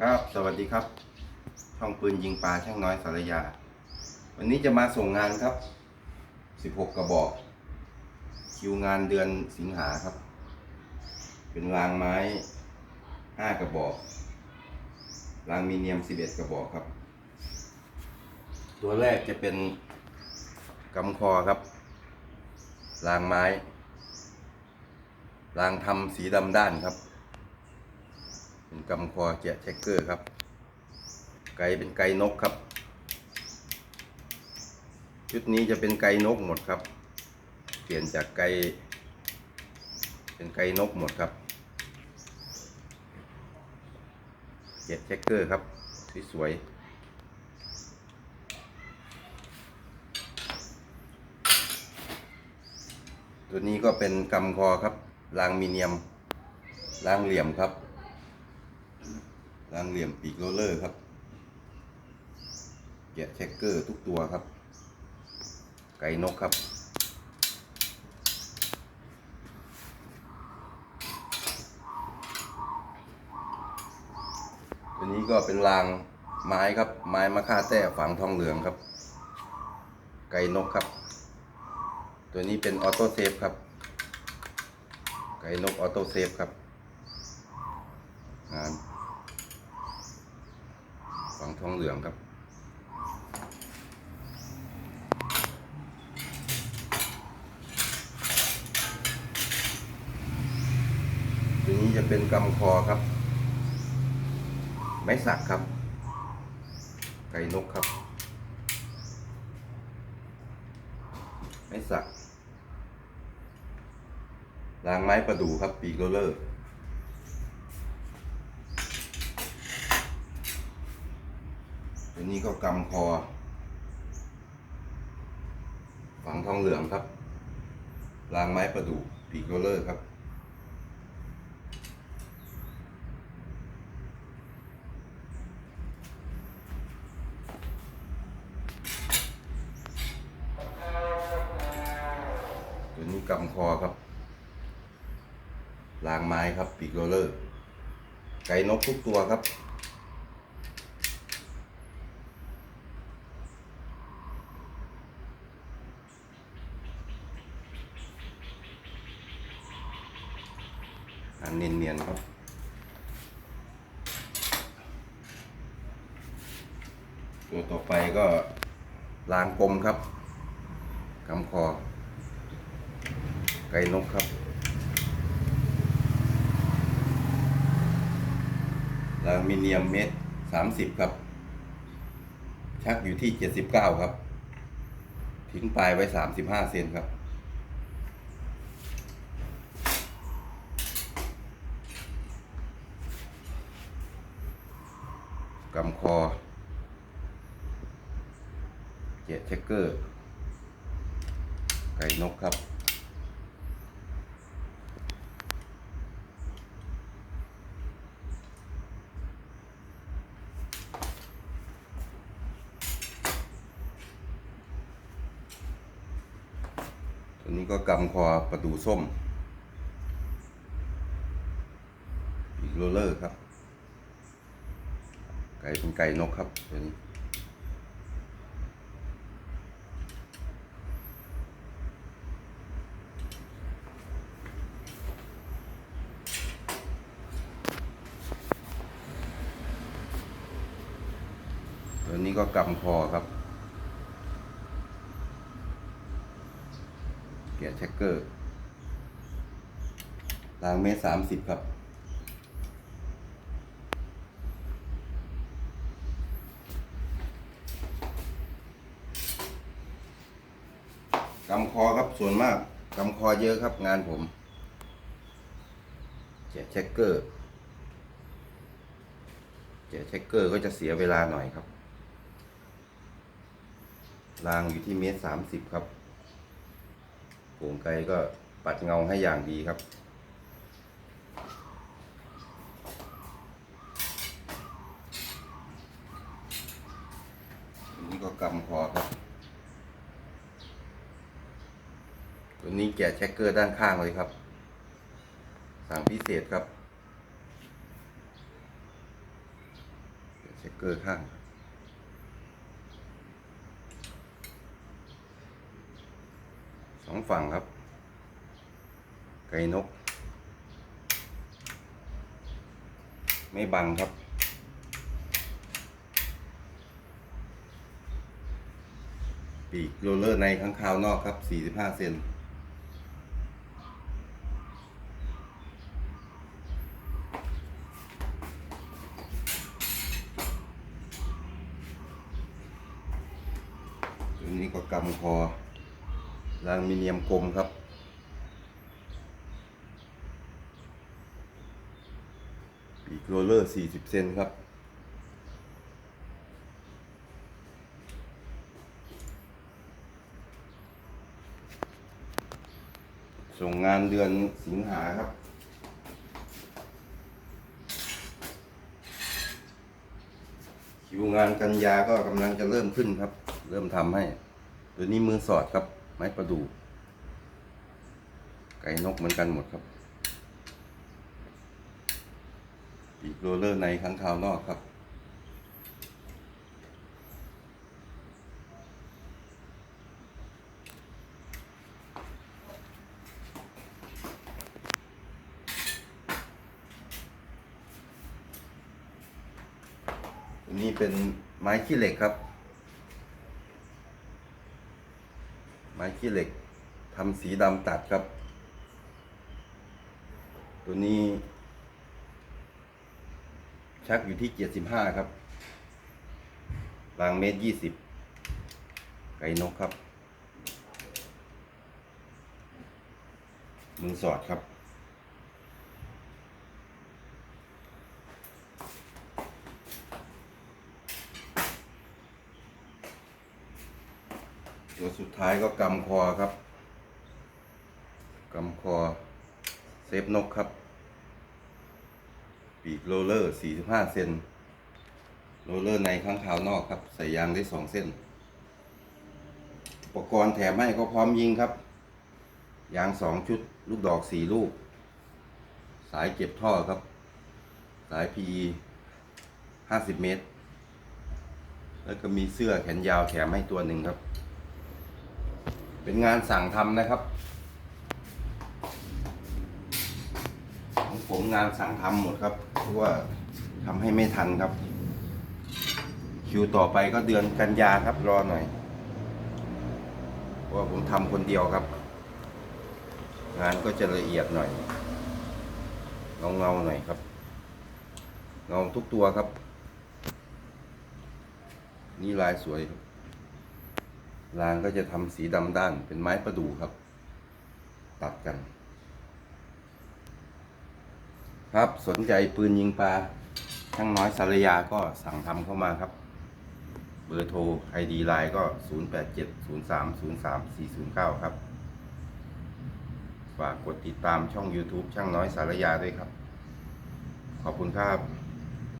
ครับ สวัสดีครับช่องปืนยิงปลาช่างน้อยสารยา วันนี้จะมาส่งงานครับ 16 กระบอก คิวงานเดือนสิงหาครับ เป็นรางไม้ 5 กระบอก รางมีเนียม 11 กระบอกครับ ตัวแรกจะเป็นกำคอครับ รางไม้ รางทำสีดำด้านครับ เป็นกำคอแกะเช็คเกอร์ครับ ไก่เป็นไก่นกครับ ชุดนี้จะเป็นไก่นกหมดครับ เปลี่ยนจากไก่เป็นไก่นกหมดครับแกะเช็คเกอร์ครับสวยๆตัวนี้ก็เป็นกำคอครับรางมีเนียมรางเหลี่ยมครับ รางเหลี่ยมปีกโรลเลอร์ครับแกะเช็คเกอร์ทุกตัวครับ ไก่นกครับตัวนี้ก็เป็นรางไม้ครับ ไม้มะค่าแต้ฝังทองเหลืองครับ ไก่นกครับ ตัวนี้เป็นออโต้เซฟครับ ไก่นกออโต้เซฟครับงาน ฝังทองเหลืองครับ ตัวนี้จะเป็นกำคอครับ ไม้สักครับ ไก่นกครับ ไม้สักรางไม้ประดู่ครับ ปีกโรเลอร์ ตัวนี้ก็กำคอ ฝังทองเหลืองครับรางไม้ประดู่ปีกโรเลอร์ครับ ตัวนี้กำคอครับรางไม้ครับปีกโรเลอร์ ไก่นกทุกตัวครับ อันเนียนๆครับ ตัวต่อไปก็รางกลมครับกำคอ ไก่นกครับรามิเนียมเมตรสามสิบครับ ชักอยู่ที่เจ็ดสิบเก้าครับ ทิ้งปลายไว้สามสิบห้าเซนครับ กำคอ เจ็ดเช็คเกอร์ ไก่นกครับ ตัวนี้ก็กำคอประตูส้ม อีกโรเลอร์ครับ ไก่เป็นไก่นกครับตัวนี้ตัวนี้ก็กำคอครับเกียร์เช็คเกอร์รางเมตรสามสิบครับ กำคอครับส่วนมากกำคอเยอะครับงานผมเกียร์เช็คเกอร์เกียร์เช็คเกอร์ก็จะเสียเวลาหน่อยครับ รางอยู่ที่เมตรสามสิบครับโก่งไกลก็ปัดเงาให้อย่างดีครับอันนี้ก็กำคอครับ ตัวนี้แกะเช็คเกอร์ด้านข้างเลยครับ สั่งพิเศษครับเช็คเกอร์ข้าง สองฝั่งครับ ไก่นก ไม่บังครับปีกโรลเลอร์ในข้างคาวนอกครับ 45 เซน ตัวนี้ก็กำคอลางมิเนียมกลมครับ ปีกโรลเลอร์ 40 เซนครับ ส่งงานเดือนสิงหาครับคิวงานกันยาก็กำลังจะเริ่มขึ้นครับ เริ่มทำให้ ตัวนี้มือสอดครับ ไม้ประดู่ไก่นกเหมือนกันหมดครับปีกโรเลอร์ในข้างคาวนอกครับตัวนี้เป็นไม้ขี้เหล็กครับ ม้ขี้เหล็กทำสีดำตัดครับ ตัวนี้ ชักอยู่ที่เจ็ดสิบห้าครับรางเมตรยี่สิบไก่นกครับ มือสอดครับ ตัวสุด ท้ายก็กำคอครับ กำคอ เซฟนกครับ ปีกโรเลอร์ 45 เซนโรเลอร์ในข้างขาวนอกครับ ใส่ยางได้ 2 เส้น อุปกรณ์แถมให้ก็พร้อมยิงครับ ยาง 2 ชุด ลูกดอก 4 ลูก สายเก็บท่อครับ สาย PE 50 เมตร แล้วก็มีเสื้อแขนยาวแถมให้ตัวหนึ่งครับ เป็นงานสั่งทำนะครับ ของผมงานสั่งทำหมดครับเพราะว่าทำให้ไม่ทันครับ คิวต่อไปก็เดือนกันยาครับรอหน่อยเพราะว่าผมทำคนเดียวครับ งานก็จะละเอียดหน่อยเงาเงาหน่อยครับ เงาทุกตัวครับ นี่ลายสวยครับ รางก็จะทำสีดำด้านเป็นไม้ประดู่ครับ ตัดกัน ครับสนใจปืนยิงปลาช่างน้อยสารยาก็สั่งทำเข้ามาครับ เบอร์โทรไอดีไลน์ก็ 0870303409 ครับ ฝากกดติดตามช่อง YouTube ช่างน้อยสารยาด้วยครับ ขอบคุณครับ